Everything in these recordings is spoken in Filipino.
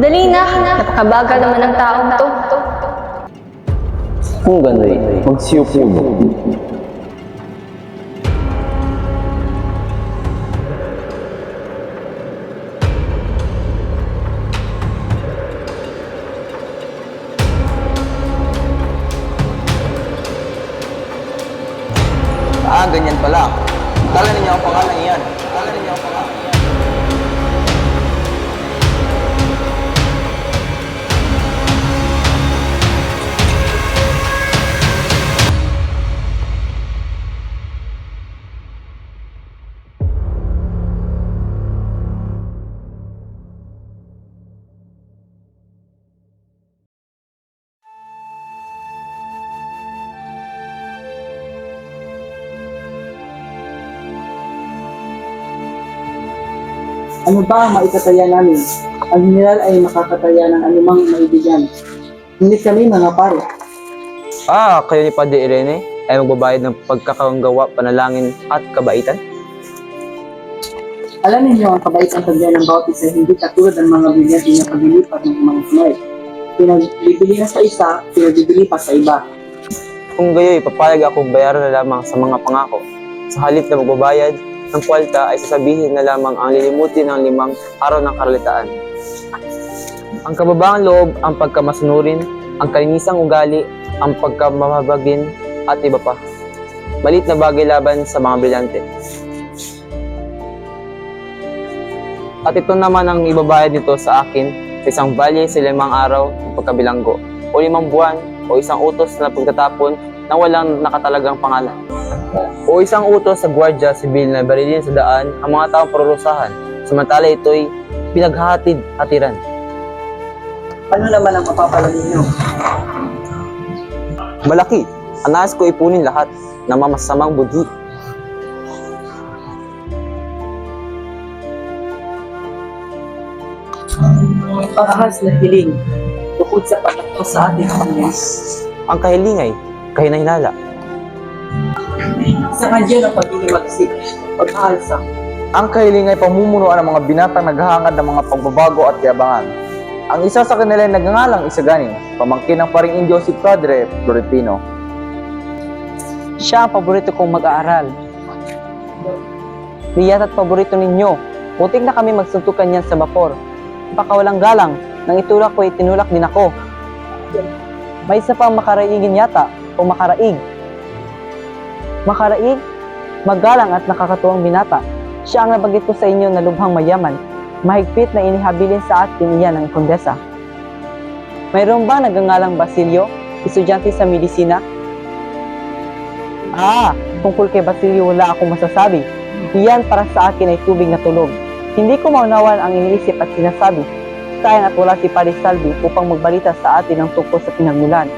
Madali na, napakabagal naman ng taong to. Kung gano'y, magsiyupo mo. Ah, ganyan pala. Kala ninyo ang pangalan iyan. Ano ba ang maitataya namin? Ang general ay makakataya ng anumang maibigan. Ngunit kami mga pare. Ah, kayo ni Padre Irene ay magbabayad ng pagkakagawa, panalangin at kabaitan? Alam ninyo ang kabaitan pagyan ng bawat isa hindi katulad ng mga brilyante na paglilipat ng mga Pinoy. Pinagbibili na sa isa, pinagbibili pa sa iba. Kung gayo'y papayag akong bayaran na lamang sa mga pangako. Sa halip na magbabayad ng kwalta ay sasabihin na lamang ang lilimutin ng limang araw ng karalitaan. Ang kababaang loob, ang pagkamasunurin, ang kalinisang ugali, ang pagkamamabagin, at iba pa. Malit na bagay laban sa mga brilyante. At ito naman ang ibabayad nito sa akin sa isang balye sa limang araw ng pagkabilanggo o limang buwan o isang utos na pagtatapon na walang nakatalagang pangalan. O isang utos sa gwardya sibil na barilin sa daan ang mga taong parurusahan, samantala ito'y pinaghahatid-hatiran. Ano naman ang mapapala ninyo? Malaki, ang nais ko ipunin lahat ng mamasamang budhi. Parahas na hiling. Bukod sa pagkato sa ating Panginoon. Ang kahilingay, kahinahinala. Sa kanya ng pagiging magsik, pag-aalsa. Ang kahiling ay pamumunuan ng mga binatang naghahangad ng mga pagbabago at kayabangan. Ang isa sa kanila ay nagngangalang Isagani, pamangkin ng paring Indio si Padre Florentino. Siya ang paborito kong mag-aaral. Biyat at paborito ninyo. Putik na kami magsuntukan niyan sa bapor. Pakawalang galang, nang itulak ko, itinulak din ako. May isa pang makaraigin yata, o makaraig. Makaraig? Magalang at nakakatuwang binata. Siya ang nabanggit ko sa inyo na lubhang mayaman. Mahigpit na inihabilin sa atin iyan ng kondesa. Mayroon ba nagangalang Basilio, estudyante sa medisina? Ah, tungkol kay Basilio wala akong masasabi. Iyan para sa akin ay tubig na tulog. Hindi ko maunawan ang iniisip at sinasabi. Sayang at wala si Padre Salvi upang magbalita sa atin ng tungkol sa pinagmulan.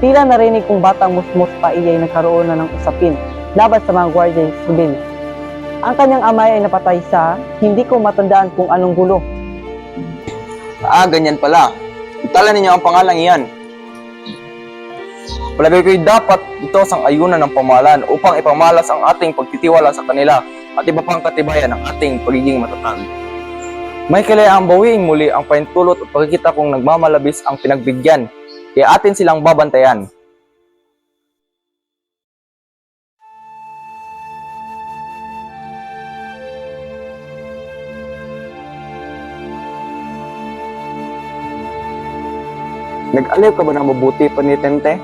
Tila narinig kong batang musmos pa iyay nagkaroon na ng usapin laban sa mga gwardiya sibil. Ang kanyang amay ay napatay sa hindi ko matandaan kung anong gulo. Ah, ganyan pala. Itala ninyo ang pangalang iyan. Palagay ko'y dapat ito sang ayunan ng pamahalaan upang ipamalas ang ating pagtitiwala sa kanila at iba pang katibayan ng ating pagiging matatag. May kailangang bawiing muli ang paintulot at pagkikita kung nagmamalabis ang pinagbigyan, kaya atin silang babantayan. Nag-aliw ka ba ng mabuti, panitente?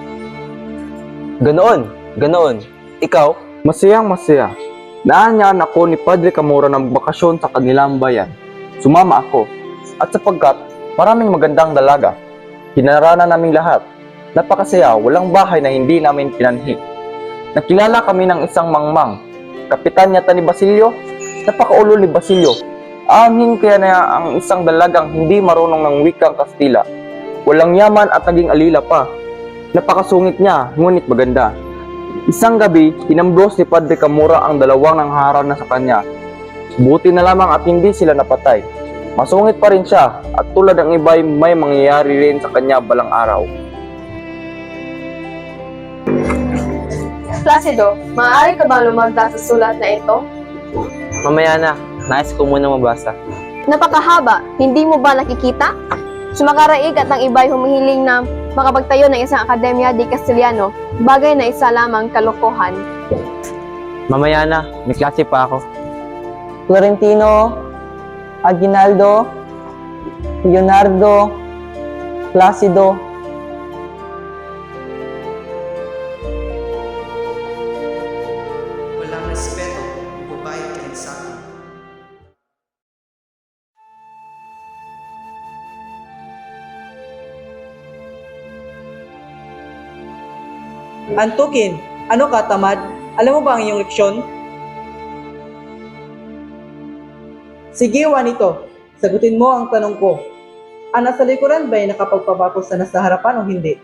Ganoon, ganoon. Ikaw, Masayang masaya. Naanyan ako ni Padre Camora ng bakasyon sa kanilang bayan. Sumama ako. At sapagkat maraming magandang dalaga. Hinarana naming lahat. Napakasaya, walang bahay na hindi namin pinanhi. Nakilala kami ng isang mangmang. Kapitan yata ni Basilio. Napakaulo ni Basilio. Angin kaya na ang isang dalagang hindi marunong ng wikang Kastila. Walang yaman at naging alila pa. Napakasungit niya, ngunit maganda. Isang gabi, hinambros ni Padre Camora ang dalawang nangharana sa kanya. Buti na lamang at hindi sila napatay. Masungit pa rin siya at tulad ng iba'y may mangyayari rin sa kanya balang araw. Placido, maaari ka ba lumagda sa sulat na ito? mamaya na. Nais ko muna mabasa. Napakahaba, hindi mo ba nakikita? Sumakaraig at ang iba'y humihiling na makapagtayo ng isang akademya di Castellano, bagay na isa lamang kalokohan. Mamaya na, may klase pa ako. Florentino, Aguinaldo, Leonardo, Placido, Walang respeto, babae ka rin sa akin. Antukin, ano ka tamad? Alam mo ba ang iyong leksyon? Sige, Juanito. Sagutin mo ang tanong ko. Ang nasa likuran ba ay nakapagpabato sa nasa harapan o hindi?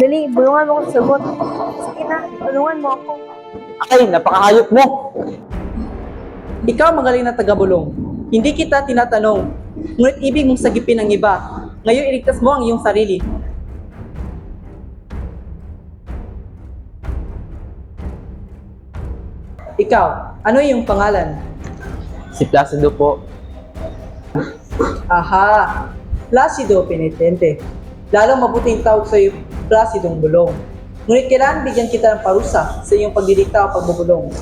Dali, bulungan mo akong sagot. Sige na, bulungan mo ako. Ay, napakahayop mo! Ikaw magaling na tagabulong. Hindi kita tinatanong. Ngunit ibig mong sagipin ang iba. Ngayon iligtas mo ang iyong sarili. Ikaw, ano iyong pangalan? Si Placido po. Aha! Placido penitente. Lalong mabuting tawag sa iyo, Placidong bulong. Ngunit kailangan bigyan kita ng parusa sa iyong pagdidikta o pagbubulong.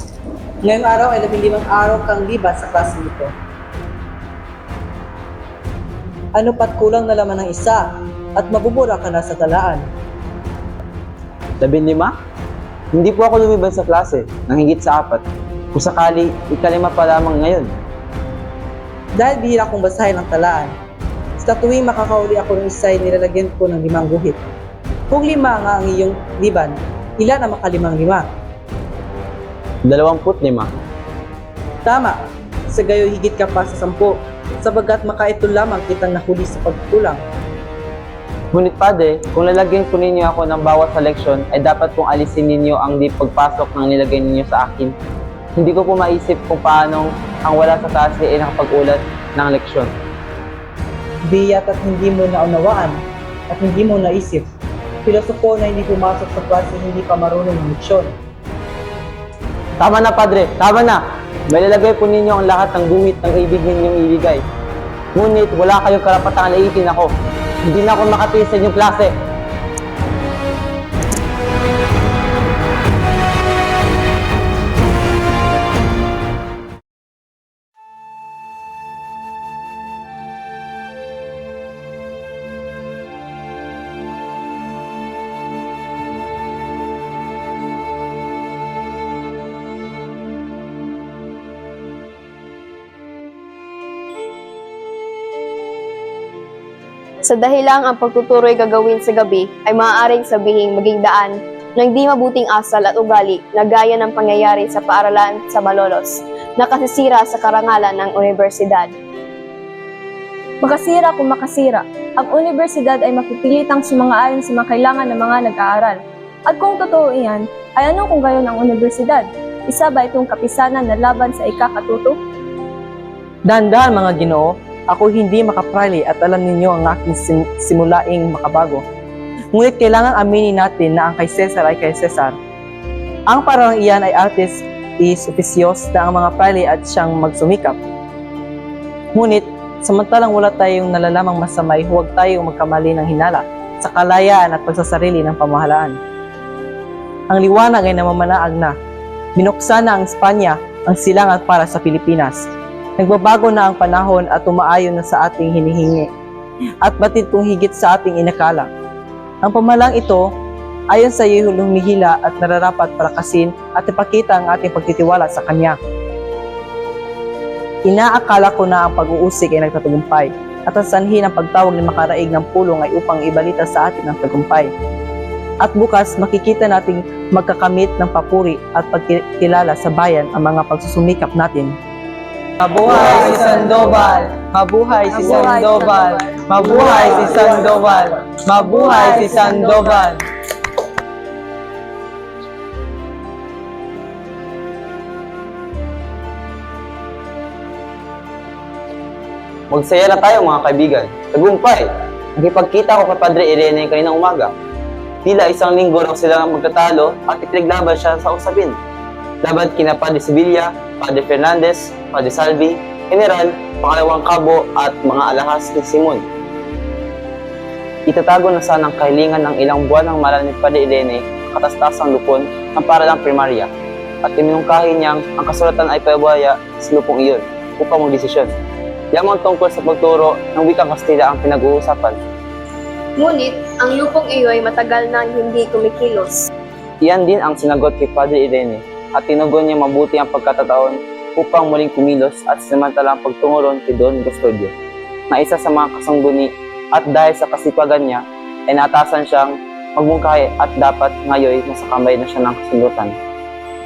Ngayong araw ay labing limang araw kang libat sa klase nito. Ano pat kulang na laman ng isa at mabubura ka na sa talaan. Labing lima? Hindi po ako lumiban sa klase, nang higit sa apat. Kung sakali, ikalima pa lamang ngayon. Dahil bihira kong basahin ang talaan, sa tuwing makakauli ako ng isa ay nilalagyan ko ng limang guhit. Kung lima nga ang iyong liban, ilan ang makalimang lima? Dalawamput lima. Tama, sa gayo higit ka pa sa sampu, sabagat makaito lamang kitang nahuli sa pagkulang. Ngunit pade, kung lalagyan po ninyo ako ng bawat seleksyon, ay dapat pong alisin ninyo ang di pagpasok ng nilagay ninyo sa akin. Hindi ko po maisip kung paano ang wala sa klase ay nakapag-ulat ng leksyon. Biyat at hindi mo naunawaan at hindi mo naisip. Filosofo na hindi pumasok sa klase hindi pa marunong ng leksyon. Tama na, Padre. Tama na. May lalagay po ninyo ang lahat ng guhit ng ibig ninyong ibigay. Ngunit wala kayong karapatang alaitin ako. Hindi na ako makatiis sa inyong klase. Sa dahilang ang pagtuturo'y gagawin sa gabi ay maaaring sabihing maging daan ng di mabuting asal at ugali na gaya ng pangyayari sa paaralan sa Malolos na kasisira sa karangalan ng universidad. Makasira kung makasira, ang universidad ay mapipilitang sumangaayon sa mga kailangan ng mga nag-aaral. At kung totoo iyan, ay ano kung gayon ang universidad? Isa ba itong kapisanan na laban sa ikakatuto? Dahan-dahan mga ginoo, ako hindi makaprali at alam ninyo ang aking sim- simulaing makabago. Ngunit kailangan aminin natin na ang kay Cesar ay kay Cesar. Ang parang iyan ay artist is officios na ang mga prali at siyang magsumikap. Ngunit, samantalang wala tayong nalalamang masamay, huwag tayong magkamali ng hinala sa kalayaan at pagsasarili ng pamahalaan. Ang liwanag ay namamanaag na. Binuksan na ang Espanya ang silangan para sa Pilipinas. Nagbabago na ang panahon at umaayon na sa ating hinihingi. At batid kung higit sa ating inakala. Ang pamalang ito, ayon sa iyo humihila at nararapat palakasin at ipakita ang ating pagtitiwala sa Kanya. Inaakala ko na ang pag-uusik ay nagtatagumpay at ang sanhi ng pagtawag ni makaraig ng pulong ay upang ibalita sa atin ang tagumpay. At bukas makikita nating magkakamit ng papuri at pagkilala sa bayan ang mga pagsusumikap natin. Mabuhay si Sandoval! Mabuhay si Sandoval! Mabuhay si Sandoval! Mabuhay si Sandoval! Magsaya na tayo mga kaibigan. Tagumpay! Nakipagkita ko kay Padre Irene kaninang umaga. Tila isang linggo raw sila magtatalo at ipinaglaban siya sa usapin. laban kina Padre Sevilla, Padre Fernandez, Padre Salvi, General, pangalawang kabo at mga alahas ni Simon. Itatago na sana ang kahilingan ng ilang buwan ng maral ni Padre Irene katastasang lupon ng paralang primarya at iminungkahi niyang ang kasulatan ay pabaya sa lupong iyon upang magdesisyon. Lamang tungkol sa pagturo ng wikang Kastila ang pinag-uusapan. Ngunit, ang lupong iyo ay matagal nang hindi kumikilos. Iyan din ang sinagot kay Padre Irene at tinugon niya mabuti ang pagkatataon upang muling kumilos at sinamantala ang pagtungo ron kay Don Custodio na isa sa mga kasangguni at dahil sa kasipagan niya ay natasan siyang magmungkahi at dapat ngayon nasa kamay na siya ng kasundutan.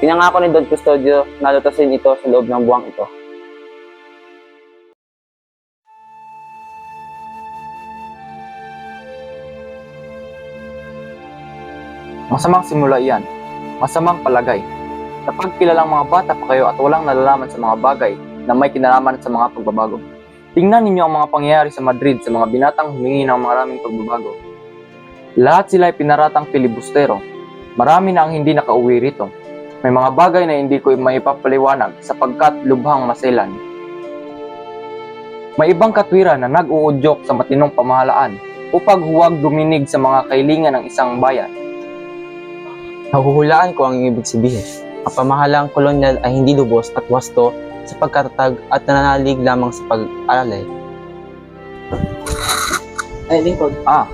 Pinangako ni Don Custodio na lutasin ito sa loob ng buwang ito. Masamang simula iyan. Masamang palagay. Kapag kilalang mga bata pa kayo at walang nalalaman sa mga bagay na may kinalaman sa mga pagbabago. Tingnan ninyo ang mga pangyayari sa Madrid sa mga binatang humingi ng maraming pagbabago. Lahat sila ay pinaratang filibustero. Marami na ang hindi nakauwi rito. May mga bagay na hindi ko maipapaliwanag sapagkat lubhang maselan. May ibang katwiran na nag-uudyok sa matinong pamahalaan upang huwag duminig sa mga kailingan ng isang bayan. Nahuhulaan ko ang ibig sabihin. Ang pamahalang kolonyal ay hindi lubos at wasto sa pagkatatag at nananalig lamang sa pag-alalay. Ay, lingkod. Ah,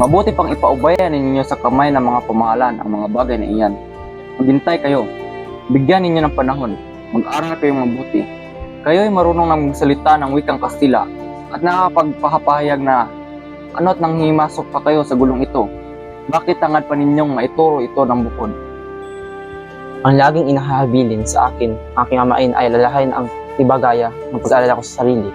mabuti pang ipaubayan ninyo sa kamay ng mga pamahalaan ang mga bagay na iyan. Maghintay kayo. Bigyan ninyo ng panahon. Mag-aral kayong mabuti. Kayo ay marunong na magsalita ng wikang Kastila at nakapagpahapahayag na ano't nang himasok pa kayo sa gulong ito. Bakit tangad pa ninyong maituro ito ng bukod? Ang laging inahabilin sa akin, aking amain ay lalahain ang ibagaya ng pag-aalala ko sa sarili.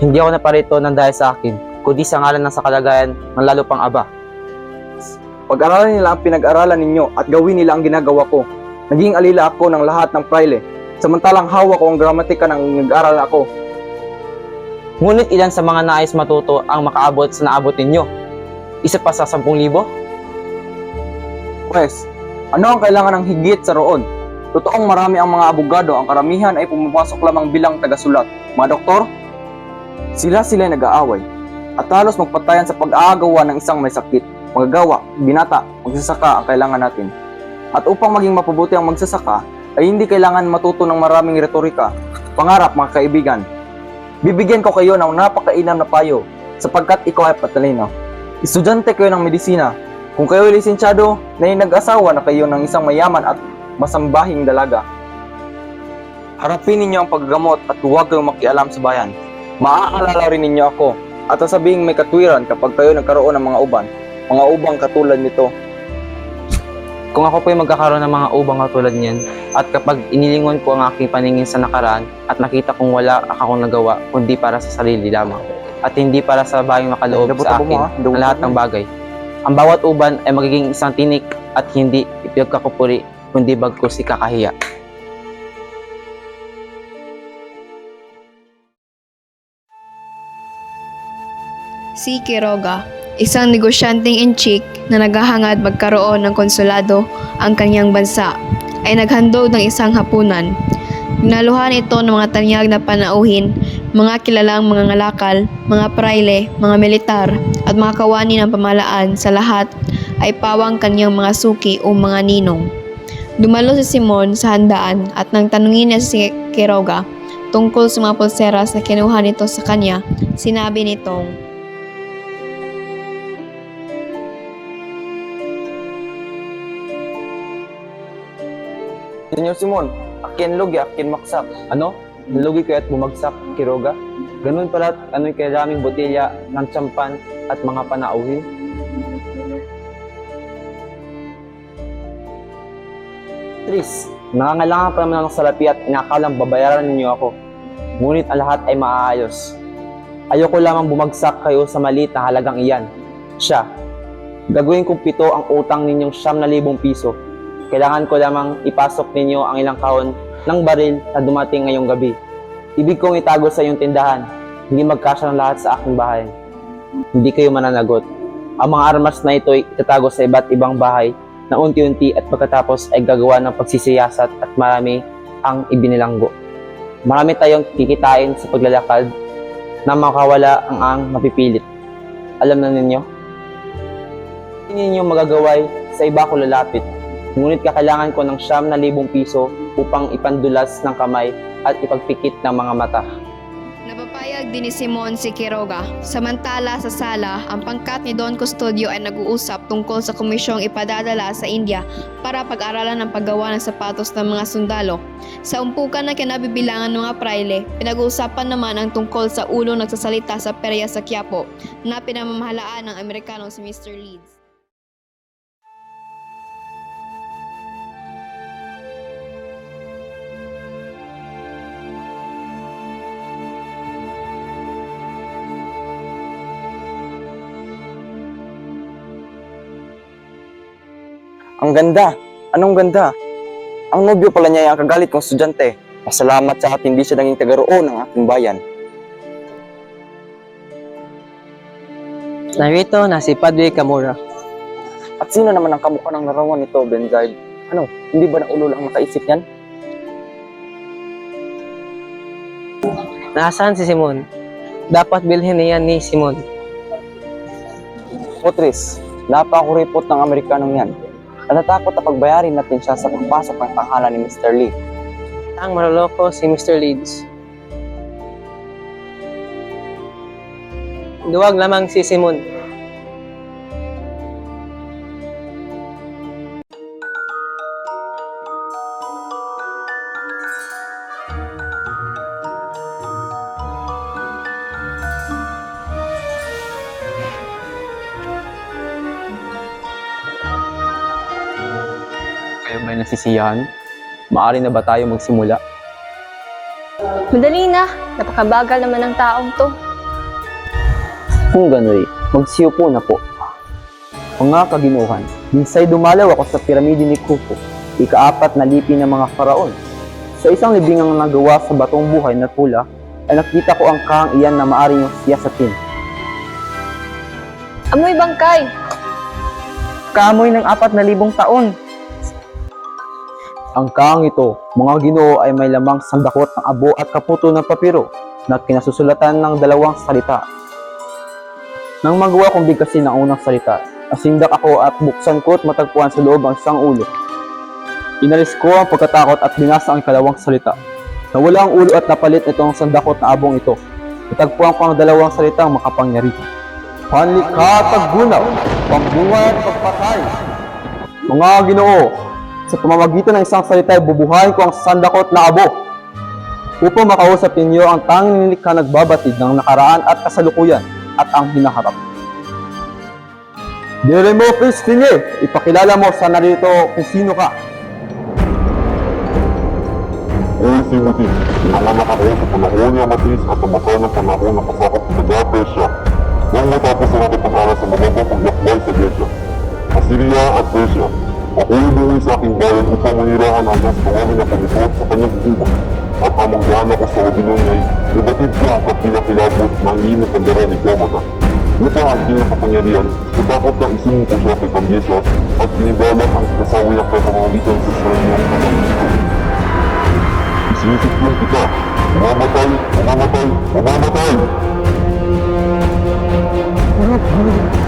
Hindi ako naparito ng dahil sa akin, kundi sa ngalan ng sa kalagayan ng lalo pang aba. Pag-aralan nila ang pinag-aralan ninyo at gawin nila ang ginagawa ko. Naging alila ako ng lahat ng praile, samantalang hawak ko ang gramatika ng nag-aral ako. Ngunit ilan sa mga nais matuto ang makaabot sa naabot ninyo? Isa pa sa 10,000? Pwes, ano ang kailangan ng higit sa roon? Totoong marami ang mga abogado, ang karamihan ay pumapasok lamang bilang tagasulat. Mga doktor, sila sila ay nag-aaway at halos magpatayan sa pag-aagawa ng isang may sakit. Magagawa, binata, magsasaka ang kailangan natin. At upang maging mapabuti ang magsasaka, ay hindi kailangan matuto ng maraming retorika. Pangarap mga kaibigan, bibigyan ko kayo ng napakainam na payo sapagkat ikaw ay patalino. Estudyante kayo ng medisina, kung kayo ay lisensyado, na nag-asawa na kayo ng isang mayaman at masambahing dalaga. Harapin ninyo ang paggamot at huwag kayong makialam sa bayan. Maaalala rin ninyo ako at sasabihin may katwiran kapag kayo nagkaroon ng mga uban, mga ubang katulad nito. Kung ako po'y magkakaroon ng mga ubang katulad niyan, at kapag inilingon ko ang aking paningin sa nakaraan at nakita kong wala akong nagawa kundi para sa sarili lamang, at hindi para sa bayang makaloob sa akin ha? Dabot ng lahat ng bagay. Ang bawat uban ay magiging isang tinik at hindi ipagkakupuri kundi bagkus ikakahiya. Si Quiroga, isang negosyanteng inchik na naghahangad magkaroon ng konsulado ang kanyang bansa, ay naghandog ng isang hapunan. Ginaluhan ito ng mga tanyag na panauhin, mga kilalang mga ngalakal, mga praile, mga militar, at mga kawani ng pamalaan sa lahat ay pawang kanyang mga suki o mga ninong. Dumalo si Simon sa handaan at nang tanungin niya si Quiroga tungkol sa mga pulseras na kinuha nito sa kanya, sinabi nitong, Senyor Simon, akin lugi, akin maksak. Ano? Nalugi kayo at bumagsak, Kiroga? Ganun pala ano'y kailaming botelya ng tsampan at mga panauhin? Tris, nangangailangan pa naman ng salapi at inakalang babayaran ninyo ako. Ngunit ang lahat ay maaayos. Ayoko lamang bumagsak kayo sa maliit na halagang iyan. Siya, gagawin kong pito ang utang ninyong siyam na libong piso. Kailangan ko lamang ipasok ninyo ang ilang kahon ng baril na dumating ngayong gabi. Ibig kong itago sa iyong tindahan, hindi magkasya ng lahat sa aking bahay. Hindi kayo mananagot. Ang mga armas na ito ay itatago sa iba't ibang bahay na unti-unti at pagkatapos ay gagawa ng pagsisiyasat at marami ang ibinilanggo. Marami tayong kikitain sa paglalakad na makawala ang ang mapipilit. Alam na ninyo? Hindi ninyo magagaway sa iba ko lalapit. Ngunit kakailangan ko ng siyam na libong piso upang ipandulas ng kamay at ipagpikit ng mga mata. Napapayag din ni Simon si Quiroga. Samantala sa sala, ang pangkat ni Don Custodio ay nag-uusap tungkol sa komisyong ipadadala sa India para pag-aralan ng paggawa ng sapatos ng mga sundalo. Sa umpukan ng kinabibilangan ng mga praile, pinag-uusapan naman ang tungkol sa ulo nagsasalita sa perya sa Quiapo na pinamamahalaan ng Amerikanong si Mr. Leeds. Ang ganda! Anong ganda? Ang nobyo pala niya ay ang kagalit kong estudyante. Pasalamat sa at hindi siya naging tagaroon ng aking bayan. Narito na si Padre Camora. At sino naman ang kamukha ng larawan nito, Benzard? Ano, hindi ba na ulo lang nakaisip yan? Nasaan si Simon? Dapat bilhin niya ni Simon. Putris, napakuripot ng Amerikanong yan. Natatakot na pagbayarin natin siya sa pagpasok ng pangalan ni Mr. Lee. Ang maloloko si Mr. Leeds. Duwag lamang si Simon. Nasisiyahan? Maari na ba tayo magsimula? Madali na, napakabagal naman ng taong to. Kung gano'y, magsiupo na po. Mga kaginuhan, minsay dumalaw ako sa piramide ni Khufu, ikaapat na lipi ng mga faraon. Sa isang libingang nagawa sa batong buhay na tula, ay nakita ko ang kahang iyan na maaring siyasatin. Amoy bangkay! Kamoy ng apat na libong taon. Ang kahang ito, mga ginoo ay may lamang sandakot ng abo at kaputo ng papiro na kinasusulatan ng dalawang salita. Nang magawa kong bigkasin ang unang salita, nasindak ako at buksan ko at matagpuan sa loob ang isang ulo. Inalis ko ang pagkatakot at binasa ang ikalawang salita. Nawala ang ulo at napalit itong sandakot na abong ito. Natagpuan ko ang dalawang salitang makapangyarihan. Panlikha gunaw, pambuhay at pagpatay. Mga ginoo, sa pamamagitan ng isang salita ay bubuhayin ko ang sandakot na abo upang makausap ninyo ang tanging nilikha nagbabatid ng nakaraan at kasalukuyan at ang hinaharap. Dire mo, Christine, ipakilala mo sa narito kung sino ka. Oy, Timothy, pinanganak ako sa panahon niya matis at tumakay ng panahon na kasakot sa Daga, Persia. Nang matapos ang aking pag-aral sa magandang paglakbay sa Grecia, Assyria at Persia, ako ay buwi sa aking bayan upang manirahan ang mas marami na panisot sa kanyang buwan. At ang manggahan ako sa Babylonia ay nabatid ka at pinakilabot ng init ang dara ni Kamata. Upang ang kinakapangyarihan, natakot na isinin ko siya kay Kamyesas at pinibalat ang kasawi ng kapamagitan sa saranyang kapamagitan. Isinisipin kita, mamamatay, mamamatay, mamamatay! Mamamatay!